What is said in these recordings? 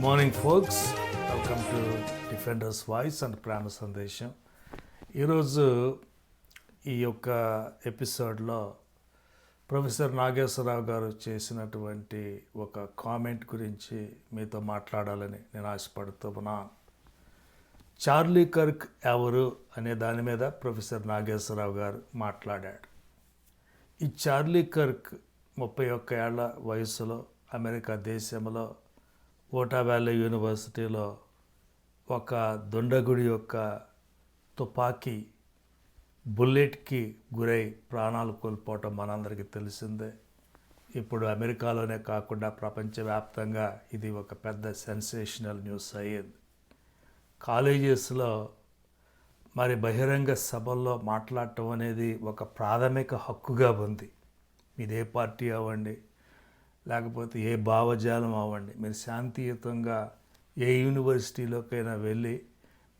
Good morning folks welcome to defenders voice and ప్రాణ సందేశం ఈరోజు ఈ యొక్క ఎపిసోడ్లో ప్రొఫెసర్ నాగేశ్వరరావు గారు చేసినటువంటి ఒక కామెంట్ గురించి మీతో మాట్లాడాలని నేను ఆశపడుతున్నా చార్లీ కర్క్ ఎవరు అనే దాని మీద ప్రొఫెసర్ నాగేశ్వరరావు గారు మాట్లాడాడు ఈ చార్లీ కర్క్ ముప్పై ఒక్క ఏళ్ళ వయసులో అమెరికా దేశంలో ఓటా వ్యాలీ యూనివర్సిటీలో ఒక దుండగుడి యొక్క తుపాకీ బుల్లెట్కి గురై ప్రాణాలు కోల్పోవటం మనందరికీ తెలిసిందే. ఇప్పుడు అమెరికాలోనే కాకుండా ప్రపంచవ్యాప్తంగా ఇది ఒక పెద్ద సెన్సేషనల్ న్యూస్ అయ్యింది. కాలేజెస్లో మరి బహిరంగ సభల్లో మాట్లాడటం అనేది ఒక ప్రాథమిక హక్కుగా ఉంది. ఇదే పార్టీ అవ్వండి లేకపోతే ఏ భావజాలం అవ్వండి. మీరు శాంతియుతంగా ఏ యూనివర్సిటీలోకైనా వెళ్ళి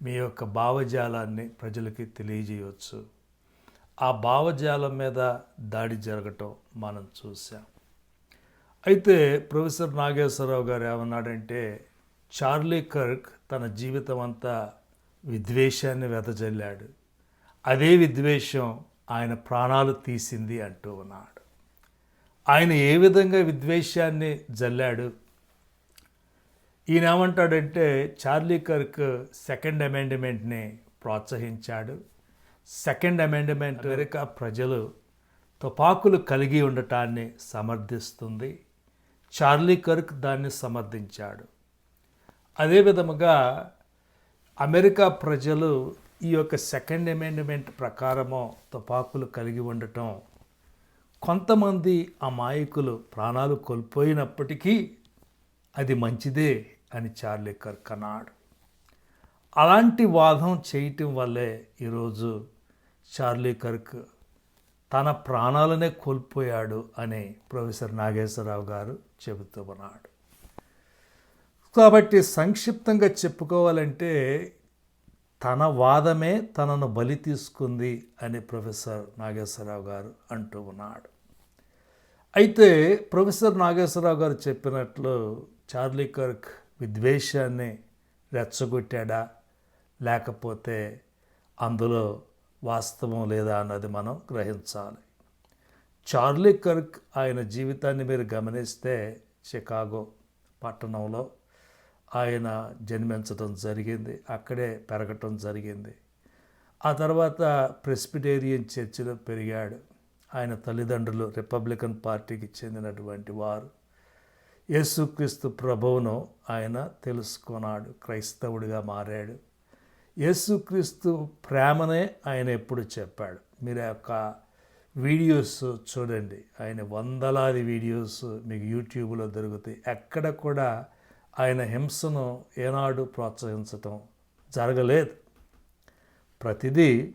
మీ యొక్క భావజాలాన్ని ప్రజలకి తెలియజేయవచ్చు. ఆ భావజాలం మీద దాడి జరగటం మనం చూసాం అయితే ప్రొఫెసర్ నాగేశ్వరరావు గారు ఏమన్నాడంటే చార్లీ కర్క్ తన జీవితం అంతా విద్వేషాన్ని వెదజల్లాడు. అదే విద్వేషం ఆయన ప్రాణాలు తీసింది అంటూ ఉన్నాడు. ఆయన ఏ విధంగా విద్వేషాన్ని జల్లాడు? ఈయన ఏమంటాడంటే చార్లీ కర్క్ సెకండ్ అమెండ్మెంట్ని ప్రోత్సహించాడు. సెకండ్ అమెండ్మెంట్ అమెరికా ప్రజలు తుపాకులు కలిగి ఉండటాన్ని సమర్థిస్తుంది. చార్లీ కర్క్ దాన్ని సమర్థించాడు. అదే విధముగా అమెరికా ప్రజలు ఈ యొక్క సెకండ్ అమెండ్మెంట్ ప్రకారము తుపాకులు కలిగి ఉండటం కొంతమంది అమాయకులు ప్రాణాలు కోల్పోయినప్పటికీ అది మంచిదే అని చార్లీ అన్నాడు అలాంటి వాదం చేయటం వల్లే ఈరోజు చార్లీకర్క్ తన ప్రాణాలనే కోల్పోయాడు అని ప్రొఫెసర్ నాగేశ్వరరావు గారు చెబుతూ ఉన్నాడు. కాబట్టి సంక్షిప్తంగా చెప్పుకోవాలంటే తన వాదమే తనను బలి తీసుకుంది అని ప్రొఫెసర్ నాగేశ్వరరావు గారు అంటూ ఉన్నాడు. అయితే ప్రొఫెసర్ నాగేశ్వరరావు గారు చెప్పినట్లు చార్లీ కర్క్ విద్వేషాన్ని రెచ్చగొట్టాడా? లేకపోతే అందులో వాస్తవం లేదా అన్నది మనం గ్రహించాలి. చార్లీ కర్క్ ఆయన జీవితాన్ని మీరు గమనిస్తే చికాగో పట్టణంలో ఆయన జన్మించడం జరిగింది. అక్కడే పెరగటం జరిగింది. ఆ తర్వాత ప్రెస్పిటేరియన్ చర్చిలో పెరిగాడు. ఆయన తల్లిదండ్రులు రిపబ్లికన్ పార్టీకి చెందినటువంటి వారు. యేసుక్రీస్తు ప్రభువును ఆయన తెలుసుకున్నాడు క్రైస్తవుడిగా మారాడు. యేసుక్రీస్తు ప్రేమనే ఆయన ఎప్పుడు చెప్పాడు. మీరు యొక్క వీడియోస్ చూడండి. ఆయన వందలాది వీడియోస్ మీకు యూట్యూబ్లో దొరుకుతాయి. ఎక్కడ కూడా ఆయన హింసను ఏనాడు ప్రోత్సహించటం జరగలేదు. ప్రతిదీ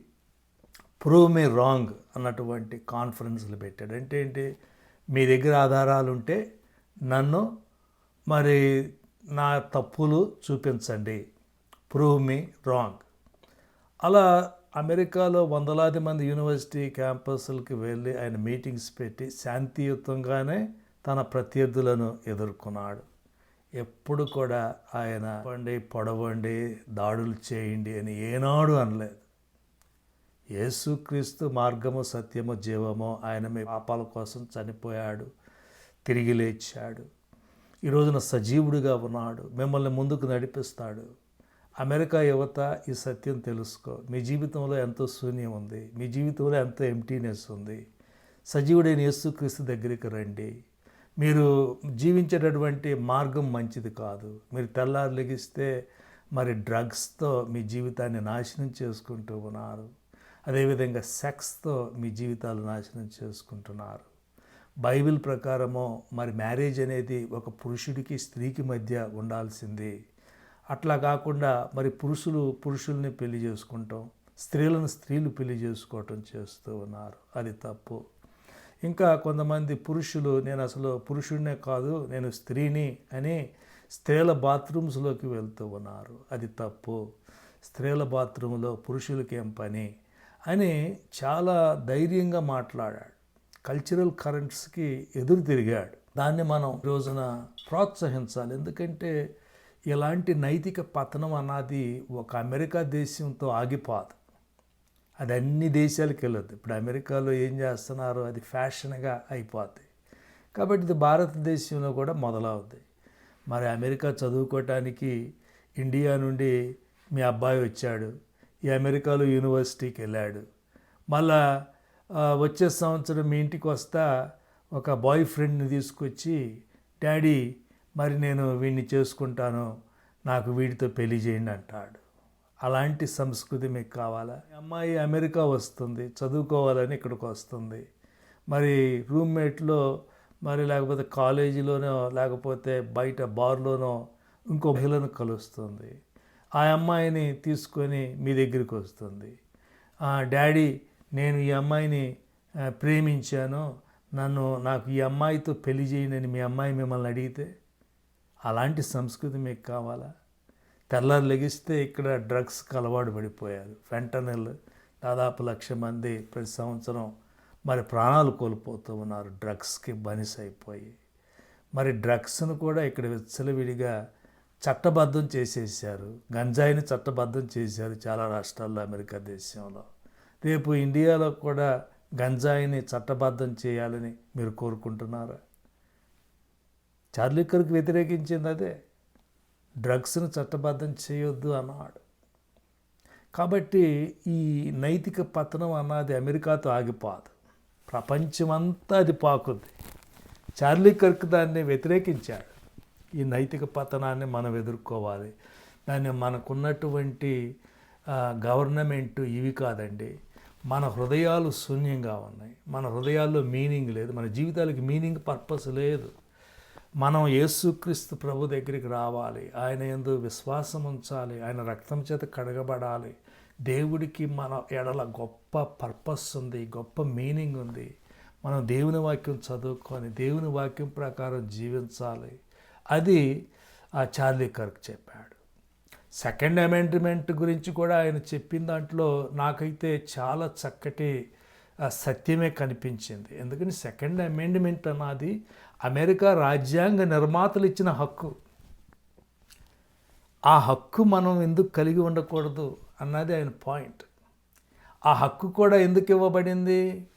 ప్రూవ్ మీ రాంగ్ అన్నటువంటి కాన్ఫరెన్స్లు పెట్టాడు. అంటే ఏంటి? మీ దగ్గర ఆధారాలు ఉంటే నన్ను మరి నా తప్పులు చూపించండి. ప్రూవ్ మీ రాంగ్ అలా అమెరికాలో వందలాది మంది యూనివర్సిటీ క్యాంపస్లకి వెళ్ళి ఆయన మీటింగ్స్ పెట్టి శాంతియుతంగానే తన ప్రత్యర్థులను ఎదుర్కొన్నాడు. ఎప్పుడు కూడా ఆయన పండి పొడవండి దాడులు చేయండి అని ఏనాడు అనలేదు. యేసుక్రీస్తు మార్గము సత్యము జీవము ఆయన మీ పాపాల కోసం చనిపోయాడు తిరిగి లేచాడు. ఈ రోజున సజీవుడిగా ఉన్నాడు మిమ్మల్ని ముందుకు నడిపిస్తాడు. అమెరికా యువత ఈ సత్యం తెలుసుకో. మీ జీవితంలో ఎంతో శూన్యం ఉంది మీ జీవితంలో ఎంతో ఎంటీనెస్ ఉంది. సజీవుడైన యేసుక్రీస్తు దగ్గరికి రండి. మీరు జీవించేటటువంటి మార్గం మంచిది కాదు. మీరు తెల్లారు లెగిస్తే మరి డ్రగ్స్తో మీ జీవితాన్ని నాశనం చేసుకుంటూ ఉన్నారు. అదేవిధంగా సెక్స్తో మీ జీవితాలు నాశనం చేసుకుంటున్నారు. బైబిల్ ప్రకారము మరి మ్యారేజ్ అనేది ఒక పురుషుడికి స్త్రీకి మధ్య ఉండాల్సింది. అట్లా కాకుండా మరి పురుషులు పురుషుల్ని పెళ్ళి చేసుకుంటాం స్త్రీలను స్త్రీలు పెళ్ళి చేసుకోవటం చేస్తూ ఉన్నారు. అది తప్పు. ఇంకా కొంతమంది పురుషులు నేను అసలు పురుషుడినే కాదు నేను స్త్రీని అని స్త్రీల బాత్రూమ్స్లోకి వెళ్తూ ఉన్నారు. అది తప్పు. స్త్రీల బాత్రూంలో పురుషులకేం పని? అని చాలా ధైర్యంగా మాట్లాడాడు. కల్చరల్ కరెంట్స్కి ఎదురు తిరిగాడు. దాన్ని మనం రోజున ప్రోత్సహించాలి. ఎందుకంటే ఇలాంటి నైతిక పతనం అన్నది ఒక అమెరికా దేశంతో ఆగిపోదు. అది అన్ని దేశాలకు వెళ్ళదు ఇప్పుడు అమెరికాలో ఏం చేస్తున్నారో? అది ఫ్యాషన్గా అయిపోద్ది. కాబట్టి ఇది భారతదేశంలో కూడా మొదలవుద్ది. మరి అమెరికా చదువుకోవటానికి ఇండియా నుండి మీ అబ్బాయి వచ్చాడు. ఈ అమెరికాలో యూనివర్సిటీకి వెళ్ళాడు. మళ్ళా వచ్చే సంవత్సరం మీ ఇంటికి వస్తా ఒక బాయ్ ఫ్రెండ్ని తీసుకొచ్చి డాడీ మరి నేను వీడిని చేసుకుంటాను. నాకు వీడితో పెళ్ళి చేయండి అంటాడు. అలాంటి సంస్కృతి మీకు కావాలా? అమ్మాయి అమెరికా వస్తుంది చదువుకోవాలని ఇక్కడికి వస్తుంది. మరి రూమ్మేట్లో మరి లేకపోతే కాలేజీలోనో లేకపోతే బయట బార్లోనో ఇంకో మహిళను కలుస్తుంది. ఆ అమ్మాయిని తీసుకొని మీ దగ్గరికి వస్తుంది. "ఆ, డాడీ నేను ఈ అమ్మాయిని ప్రేమించాను. నన్ను నాకు ఈ అమ్మాయితో పెళ్ళి చేయనని మీ అమ్మాయి మిమ్మల్ని అడిగితే అలాంటి సంస్కృతి మీకు కావాలా? తెల్లారు లెగిస్తే ఇక్కడ డ్రగ్స్కి అలవాటు పడిపోయారు. ఫెంటనిల్ దాదాపు లక్ష మంది ప్రతి సంవత్సరం మరి ప్రాణాలు కోల్పోతూ ఉన్నారు. డ్రగ్స్కి బనిస అయిపోయి మరి డ్రగ్స్ను కూడా ఇక్కడ విచ్చలవిడిగా చట్టబద్ధం చేసేసారు గంజాయిని చట్టబద్ధం చేశారు చాలా రాష్ట్రాల్లో అమెరికా దేశంలో. రేపు ఇండియాలో కూడా గంజాయిని చట్టబద్ధం చేయాలని మీరు కోరుకుంటున్నారా? చార్లీకర్కి వ్యతిరేకించింది అదే. డ్రగ్స్ను చట్టబద్ధం చేయొద్దు అన్నాడు. కాబట్టి ఈ నైతిక పతనం అన్నది అమెరికాతో ఆగిపోదు. ప్రపంచమంతా అది పాకుద్ది చార్లీ కర్క్ దాన్ని వ్యతిరేకించాడు. ఈ నైతిక పతనాన్ని మనం ఎదుర్కోవాలి. దాన్ని మనకున్నటువంటి గవర్నమెంట్ ఇవి కాదండి. మన హృదయాలు శూన్యంగా ఉన్నాయి. మన హృదయాల్లో మీనింగ్ లేదు. మన జీవితాలకి మీనింగ్ పర్పస్ లేదు. మనం యేసుక్రీస్తు ప్రభు దగ్గరికి రావాలి. ఆయన ఎందు విశ్వాసం ఉంచాలి. ఆయన రక్తం చేత కడగబడాలి. దేవుడికి మన ఎడల గొప్ప పర్పస్ ఉంది గొప్ప మీనింగ్ ఉంది. మనం దేవుని వాక్యం చదువుకొని దేవుని వాక్యం ప్రకారం జీవించాలి. అది ఆ చార్లీ కర్క్ చెప్పాడు. సెకండ్ అమెండ్మెంట్ గురించి కూడా ఆయన చెప్పిన దాంట్లో నాకైతే చాలా చక్కటి సత్యమే కనిపించింది. ఎందుకని? సెకండ్ అమెండ్మెంట్ అన్నది అమెరికా రాజ్యాంగ నిర్మాతలు ఇచ్చిన హక్కు. ఆ హక్కు మనం ఎందుకు కలిగి ఉండకూడదు అన్నది ఆయన పాయింట్. ఆ హక్కు కూడా ఎందుకు ఇవ్వబడింది?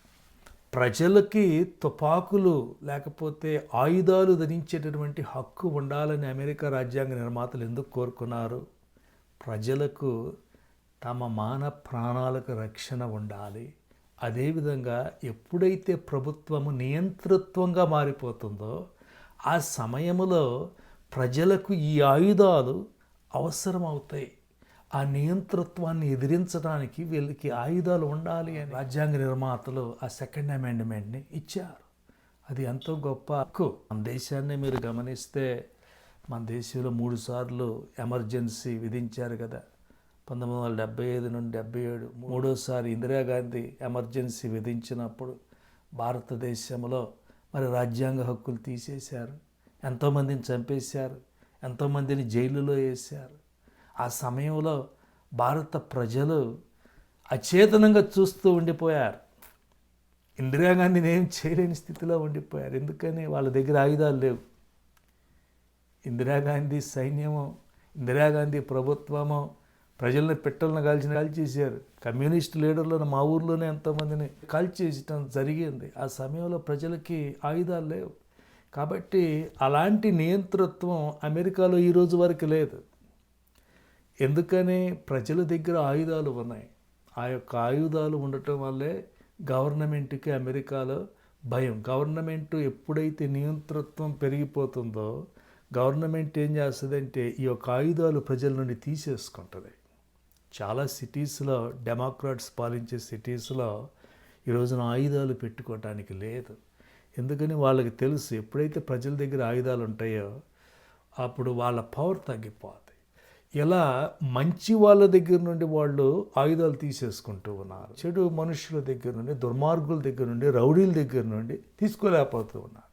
ప్రజలకి తుపాకులు లేకపోతే ఆయుధాలు ధరించేటటువంటి హక్కు ఉండాలని అమెరికా రాజ్యాంగ నిర్మాతలు ఎందుకు కోరుకున్నారు? ప్రజలకు తమ మాన ప్రాణాలకు రక్షణ ఉండాలి. అదేవిధంగా ఎప్పుడైతే ప్రభుత్వము నియంతృత్వంగా మారిపోతుందో ఆ సమయంలో ప్రజలకు ఈ ఆయుధాలు అవసరమవుతాయి. ఆ నియంతృత్వాన్ని ఎదిరించడానికి వీళ్ళకి ఆయుధాలు ఉండాలి అని రాజ్యాంగ నిర్మాతలు ఆ సెకండ్ అమెండ్మెంట్ని ఇచ్చారు. అది ఎంతో గొప్ప హక్కు. మన దేశాన్ని మీరు గమనిస్తే మన దేశంలో మూడుసార్లు ఎమర్జెన్సీ విధించారు కదా. పంతొమ్మిది వందల డెబ్బై ఐదు నుండి డెబ్బై ఏడు మూడోసారి ఇందిరాగాంధీ ఎమర్జెన్సీ విధించినప్పుడు భారతదేశంలో మరి రాజ్యాంగ హక్కులు తీసేశారు. ఎంతోమందిని చంపేశారు. ఎంతోమందిని జైలులో వేశారు. ఆ సమయంలో భారత ప్రజలు అచేతనంగా చూస్తూ ఉండిపోయారు. ఇందిరాగాంధీని ఏం చేయలేని స్థితిలో ఉండిపోయారు. ఎందుకని? వాళ్ళ దగ్గర ఆయుధాలు లేవు. ఇందిరాగాంధీ సైన్యము ఇందిరాగాంధీ ప్రభుత్వము ప్రజల్ని పెట్టలను కాల్చిన కాల్చేశారు కమ్యూనిస్ట్ లీడర్లను మా ఊర్లోనే ఎంతోమందిని కాల్చేసటం జరిగింది. ఆ సమయంలో ప్రజలకి ఆయుధాలు లేవు. కాబట్టి అలాంటి నియంతృత్వం అమెరికాలో ఈ రోజు వరకు లేదు. ఎందుకని? ప్రజల దగ్గర ఆయుధాలు ఉన్నాయి. ఆ యొక్క ఆయుధాలు ఉండటం వల్లే గవర్నమెంట్కి అమెరికాలో భయం. గవర్నమెంట్ ఎప్పుడైతే నియంతృత్వం పెరిగిపోతుందో గవర్నమెంట్ ఏం చేస్తుందంటే ఈ యొక్క ఆయుధాలు ప్రజల నుండి తీసేసుకుంటుంది. చాలా సిటీస్లో డెమోక్రాట్స్ పాలించే సిటీస్లో ఈ రోజున ఆయుధాలు పెట్టుకోవటానికి లేదు. ఎందుకని వాళ్ళకి తెలుసు ఎప్పుడైతే ప్రజల దగ్గర ఆయుధాలు ఉంటాయో అప్పుడు వాళ్ళ పవర్ తగ్గిపోతుంది ఇలా మంచి వాళ్ళ దగ్గర నుండి వాళ్ళు ఆయుధాలు తీసేసుకుంటూ ఉన్నారు. చెడు మనుషుల దగ్గర నుండి దుర్మార్గుల దగ్గర నుండి రౌడీల దగ్గర నుండి తీసుకోలేకపోతూ ఉన్నారు.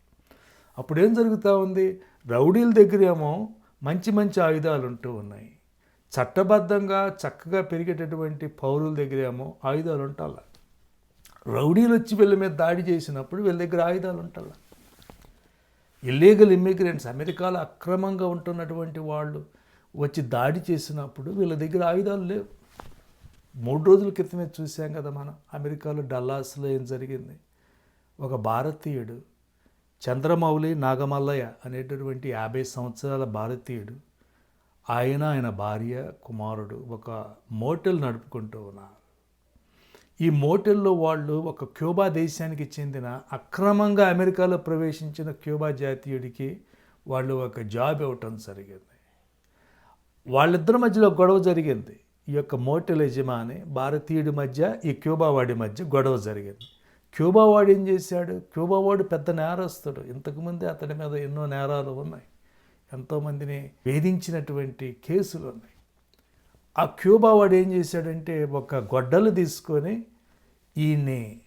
అప్పుడు ఏం జరుగుతూ ఉంది? రౌడీల దగ్గర ఏమో మంచి మంచి ఆయుధాలు ఉంటూ ఉన్నాయి. చట్టబద్ధంగా చక్కగా పెరిగేటటువంటి పౌరుల దగ్గరేమో ఆయుధాలు ఉంటాల రౌడీలు వచ్చి వీళ్ళ మీద దాడి చేసినప్పుడు వీళ్ళ దగ్గర ఆయుధాలు ఉంటాల ఇల్లీగల్ ఇమ్మిగ్రెంట్స్ అమెరికాలో అక్రమంగా ఉంటున్నటువంటి వాళ్ళు వచ్చి దాడి చేసినప్పుడు వీళ్ళ దగ్గర ఆయుధాలు లేవు. మూడు రోజుల క్రితమే చూసాం కదా మనం అమెరికాలో డల్లాస్లో ఏం జరిగింది? ఒక భారతీయుడు చంద్రమౌళి నాగమల్లయ్య అనేటటువంటి యాభై సంవత్సరాల భారతీయుడు ఆయన ఆయన భార్య కుమారుడు ఒక మోటల్ నడుపుకుంటూ ఉన్నారు. ఈ మోటల్లో వాళ్ళు ఒక క్యూబా దేశానికి చెందిన అక్రమంగా అమెరికాలో ప్రవేశించిన క్యూబా జాతీయుడికి వాళ్ళు ఒక జాబ్ ఇవ్వటం జరిగింది. వాళ్ళిద్దరి మధ్యలో గొడవ జరిగింది. ఈ యొక్క మోటల్ యజమాని భారతీయుడి మధ్య ఈ క్యూబా వాడి మధ్య గొడవ జరిగింది. క్యూబా వాడు ఏం చేశాడు? క్యూబా వాడు పెద్ద నేరస్తుడు. ఇంతకుముందే అతడి మీద ఎన్నో నేరాలు ఉన్నాయి. ఎంతోమందిని వేధించినటువంటి కేసులు ఉన్నాయి. ఆ క్యూబా వాడు ఏం చేశాడంటే ఒక గొడ్డలు తీసుకొని ఈయన్ని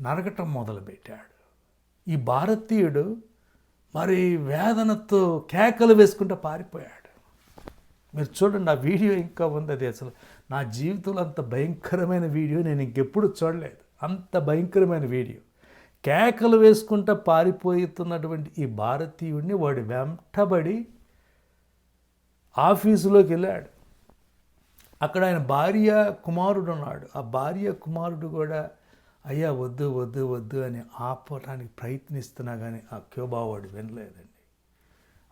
నరకటం మొదలుపెట్టాడు. ఈ భారతీయుడు మరి వేదనతో కేకలు వేసుకుంటూ పారిపోయాడు. మీరు చూడండి ఆ వీడియో ఇంకా ఉంది. అది అసలు నా జీవితంలో అంత భయంకరమైన వీడియో నేను ఇంకెప్పుడు చూడలేదు. అంత భయంకరమైన వీడియో. కేకలు వేసుకుంటూ పారిపోతున్నటువంటి ఈ భారతీయుడిని వాడు వెంటబడి ఆఫీసులోకి వెళ్ళాడు. అక్కడ ఆయన భార్య కుమారుడు ఉన్నాడు ఆ భార్య కుమారుడు కూడా అయ్యా వద్దు వద్దు వద్దు అని ఆపటానికి ప్రయత్నిస్తున్నా కానీ ఆ క్యూబావాడు వినలేదండి.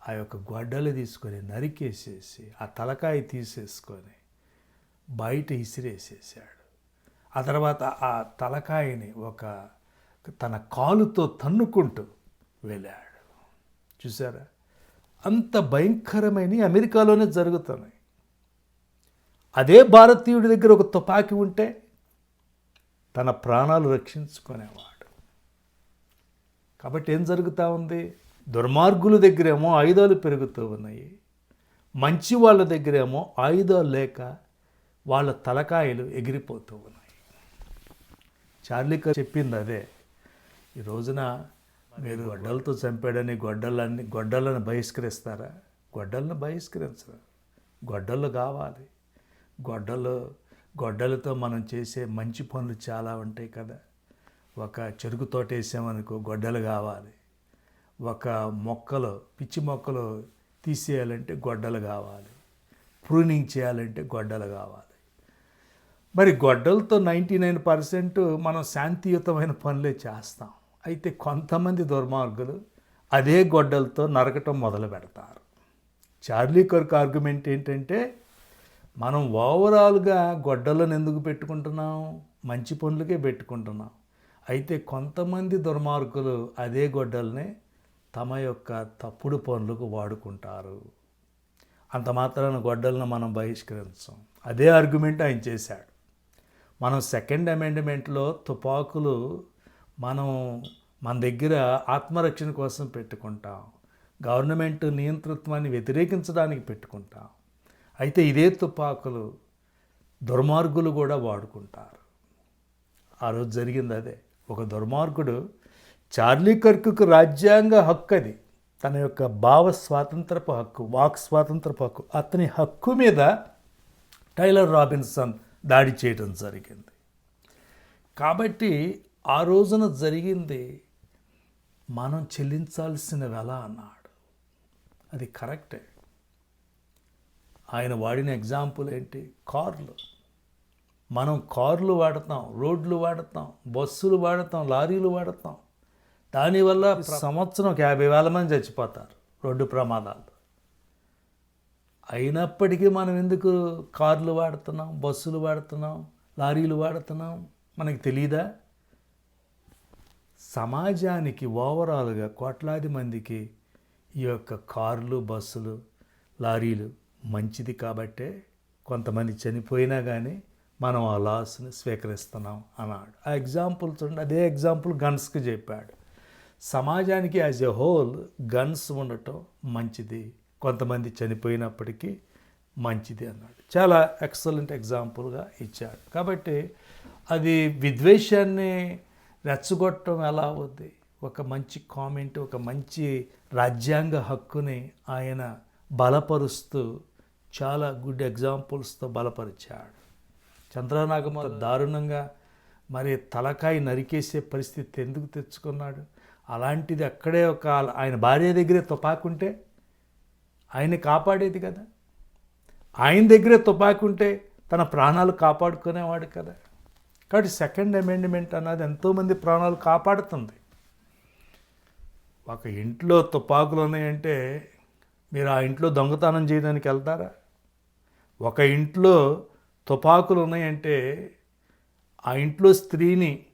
ఆ యొక్క గొడ్డలు తీసుకొని నరికేసేసి ఆ తలకాయ తీసేసుకొని బయట ఇసిరేసేసాడు ఆ తర్వాత ఆ తలకాయని ఒక తన కాలుతో తన్నుకుంటూ వెళ్ళాడు. చూసారా? అంత భయంకరమైన అమెరికాలోనే జరుగుతున్నాయి. అదే భారతీయుడి దగ్గర ఒక తుపాకీ ఉంటే తన ప్రాణాలు రక్షించుకునేవాడు. కాబట్టి ఏం జరుగుతూ ఉంది? దుర్మార్గుల దగ్గరేమో ఆయుధాలు పెరుగుతూ ఉన్నాయి. మంచి వాళ్ళ దగ్గరేమో ఆయుధాలు లేక వాళ్ళ తలకాయలు ఎగిరిపోతూ ఉన్నాయి. చార్లిక చెప్పింది అదే. ఈ రోజున మీరు గొడ్డలతో చంపాడని గొడ్డలన్నీ గొడ్డలను బహిష్కరిస్తారా? గొడ్డలను బహిష్కరించరు? గొడ్డలు కావాలి. గొడ్డలు గొడ్డలతో మనం చేసే మంచి పనులు చాలా ఉంటాయి కదా. ఒక చెరుకు తోట వేసామనుకో గొడ్డలు కావాలి. ఒక మొక్కలు పిచ్చి మొక్కలు తీసేయాలంటే గొడ్డలు కావాలి. ప్రూనింగ్ చేయాలంటే గొడ్డలు కావాలి. మరి గొడ్డలతో నైంటీ నైన్ పర్సెంట్ మనం శాంతియుతమైన పనులే చేస్తాం. అయితే కొంతమంది దుర్మార్గులు అదే గొడ్డలతో నరకటం మొదలు పెడతారు. చార్లీ కొరకు ఆర్గ్యుమెంట్ ఏంటంటే మనం ఓవరాల్గా గొడ్డలను ఎందుకు పెట్టుకుంటున్నాం? మంచి పనులకే పెట్టుకుంటున్నాం. అయితే కొంతమంది దుర్మార్గులు అదే గొడ్డల్ని తమ యొక్క తప్పుడు పనులకు వాడుకుంటారు. అంత మాత్రాన గొడ్డలను మనం బహిష్కరించాం. అదే ఆర్గ్యుమెంట్ ఆయన చేశాడు. మనం సెకండ్ అమెండ్మెంట్లో తుపాకులు మనం మన దగ్గర ఆత్మరక్షణ కోసం పెట్టుకుంటాం. గవర్నమెంట్ నియంతృత్వాన్ని వ్యతిరేకించడానికి పెట్టుకుంటాం. అయితే ఇదే తుపాకులు దుర్మార్గులు కూడా వాడుకుంటారు. ఆ రోజు జరిగింది అదే. ఒక దుర్మార్గుడు చార్లీ కర్కుకు రాజ్యాంగ హక్కు అది. తన యొక్క భావ స్వాతంత్రపు హక్కు వాక్ స్వాతంత్రపు హక్కు అతని హక్కు మీద టైలర్ రాబిన్సన్ దాడి చేయడం జరిగింది. కాబట్టి ఆ రోజున జరిగింది మనం చెల్లించాల్సిన వెల అన్నాడు. అది కరెక్టే. ఆయన వాడిన ఎగ్జాంపుల్ ఏంటి? కార్లు. మనం కార్లు వాడతాం రోడ్లు వాడతాం బస్సులు వాడతాం లారీలు వాడతాం. దానివల్ల సంవత్సరం ఒక యాభై వేల మంది చచ్చిపోతారు రోడ్డు ప్రమాదాలు. అయినప్పటికీ మనం ఎందుకు కార్లు వాడుతున్నాం బస్సులు వాడుతున్నాం లారీలు వాడుతున్నాం? మనకి తెలియదా సమాజానికి ఓవరాల్గా కోట్లాది మందికి ఈ యొక్క కార్లు బస్సులు లారీలు మంచిది కాబట్టే కొంతమంది చనిపోయినా కానీ మనం ఆ లాస్ని స్వీకరిస్తున్నాం అన్నాడు. ఆ ఎగ్జాంపుల్ చూడండి అదే ఎగ్జాంపుల్ గన్స్కి చెప్పాడు. సమాజానికి యాజ్ ఎ హోల్ గన్స్ ఉండటం మంచిది కొంతమంది చనిపోయినప్పటికీ మంచిది అన్నాడు. చాలా ఎక్సలెంట్ ఎగ్జాంపుల్గా ఇచ్చాడు. కాబట్టి అది విద్వేషాన్ని రెచ్చగొట్టడం ఎలా అవుద్ది? ఒక మంచి కామెంట్ ఒక మంచి రాజ్యాంగ హక్కుని ఆయన బలపరుస్తూ చాలా గుడ్ ఎగ్జాంపుల్స్తో బలపరిచాడు. చంద్రనాగమ దారుణంగా మరి తలకాయ నరికేసే పరిస్థితి ఎందుకు తెచ్చుకున్నాడు? అలాంటిది అక్కడే ఒక ఆయన భార్య దగ్గరే తుపాకుంటే ఆయన కాపాడేది కదా? ఆయన దగ్గరే తుపాకుంటే తన ప్రాణాలు కాపాడుకునేవాడు కదా? కాబట్టి సెకండ్ అమెండ్మెంట్ అన్నది ఎంతోమంది ప్రాణాలు కాపాడుతుంది. ఒక ఇంట్లో తుపాకులు ఉన్నాయంటే మీరు ఆ ఇంట్లో దొంగతనం చేయడానికి వెళ్తారా? ఒక ఇంట్లో తుపాకులు ఉన్నాయంటే ఆ ఇంట్లో స్త్రీని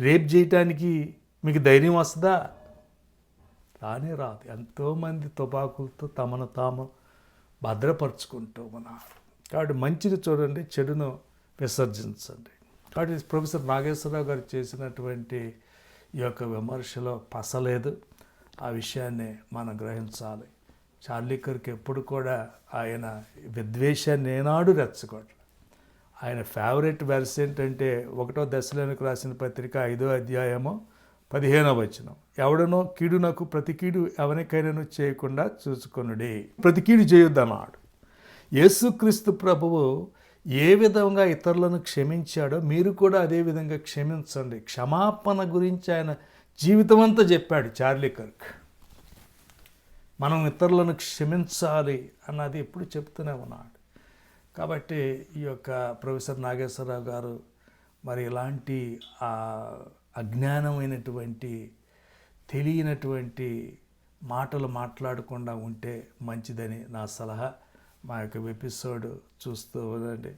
రేప్ చేయటానికి మీకు ధైర్యం వస్తుందా? రానే రాదు. ఎంతోమంది తుపాకులతో తమను తాము భద్రపరుచుకుంటూ ఉన్నారు. కాబట్టి మంచిది చూడండి చెడును విసర్జించండి. కాబట్టి ప్రొఫెసర్ నాగేశ్వరరావు గారు చేసినటువంటి ఈ యొక్క విమర్శలో పసలేదు. ఆ విషయాన్ని మనం గ్రహించాలి. చార్లీకర్కి ఎప్పుడు కూడా ఆయన విద్వేషాన్ని ఏనాడు రెచ్చగొట్టలేదు. ఆయన ఫేవరెట్ వెర్స్ ఏంటంటే ఒకటో దశలోనికి రాసిన పత్రిక ఐదో అధ్యాయము పదిహేనో వచనం. ఎవడనో కీడునకు ప్రతి కీడు ఎవరికైనాను చేయకుండా చూసుకొనుడి. ప్రతి కీడు చేయొద్దన్నాడు యేసుక్రీస్తు ప్రభువు ఏ విధంగా ఇతరులను క్షమించాడో మీరు కూడా అదే విధంగా క్షమించండి. క్షమాపణ గురించి ఆయన జీవితం అంతా చెప్పాడు చార్లీ కర్క్. మనం ఇతరులను క్షమించాలి అన్నది ఎప్పుడు చెప్తూనే ఉన్నాడు. కాబట్టి ఈ యొక్క ప్రొఫెసర్ నాగేశ్వరరావు గారు మరి ఇలాంటి అజ్ఞానమైనటువంటి తెలియనటువంటి మాటలు మాట్లాడకుండా ఉంటే మంచిదని నా సలహా. మా యొక్క ఎపిసోడ్ చూస్తూ ఉండండి.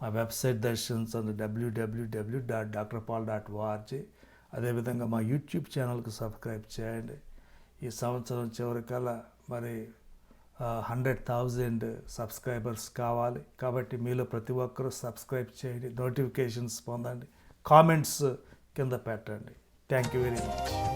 మా వెబ్సైట్ దర్శించండి WWW dot doctor Paul dot ORG అదేవిధంగా మా యూట్యూబ్ ఛానల్కి సబ్స్క్రైబ్ చేయండి. ఈ సంవత్సరం చివరికల్లా మరి హండ్రెడ్ థౌజండ్ సబ్స్క్రైబర్స్ కావాలి. కాబట్టి మీలో ప్రతి ఒక్కరూ సబ్స్క్రైబ్ చేయండి నోటిఫికేషన్స్ పొందండి కామెంట్స్ కింద పెట్టండి. Thank you very much.